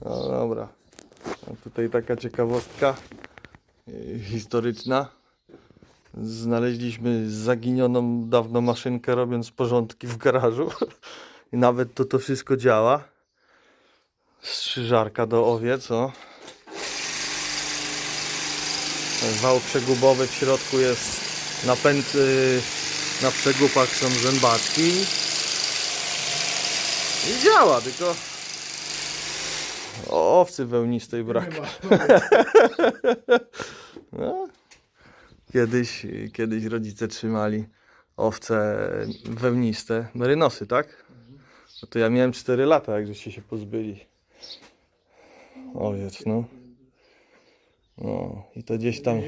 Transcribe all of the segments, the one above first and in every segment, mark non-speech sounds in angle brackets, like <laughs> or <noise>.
No dobra. Tutaj taka ciekawostka yy, historyczna. Znaleźliśmy zaginioną dawno maszynkę robiąc porządki w garażu. <laughs> I nawet to to wszystko działa. Strzyżarka do owiec, o. Wał przegubowy w środku jest napęd na przegubach są zębatki. I działa, tylko o, owcy wełnistej brak. Nie ma. <laughs> No. Kiedyś, kiedyś rodzice trzymali owce wełniste, merynosy, tak? No to ja miałem 4 lata, jak żeście się pozbyli. Owiec, no. No i to gdzieś tam,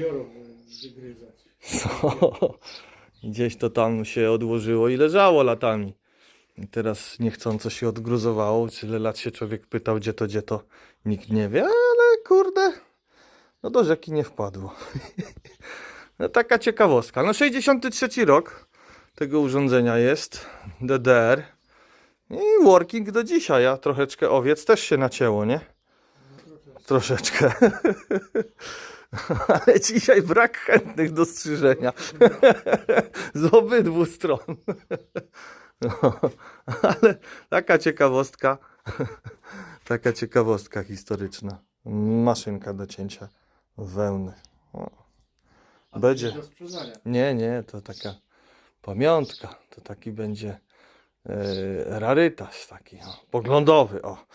wygryzać. <laughs> gdzieś to tam się odłożyło i leżało latami. Teraz niechcąco się odgruzowało. Tyle lat się człowiek pytał, gdzie to, gdzie to. Nikt nie wie, ale kurde, no do rzeki nie wpadło. <laughs> No taka ciekawostka. No 63 rok tego urządzenia jest. DDR. I working do dzisiaj, a troszeczkę owiec też się nacięło, nie? Troszeczkę. <laughs> Ale dzisiaj brak chętnych do strzyżenia. <laughs> Z obydwu stron. No, <laughs> ale taka ciekawostka. <laughs> Taka ciekawostka historyczna. Maszynka do cięcia wełny. O. Będzie. Nie, nie, to taka pamiątka. To taki będzie e, rarytas taki, o, poglądowy, o. <laughs>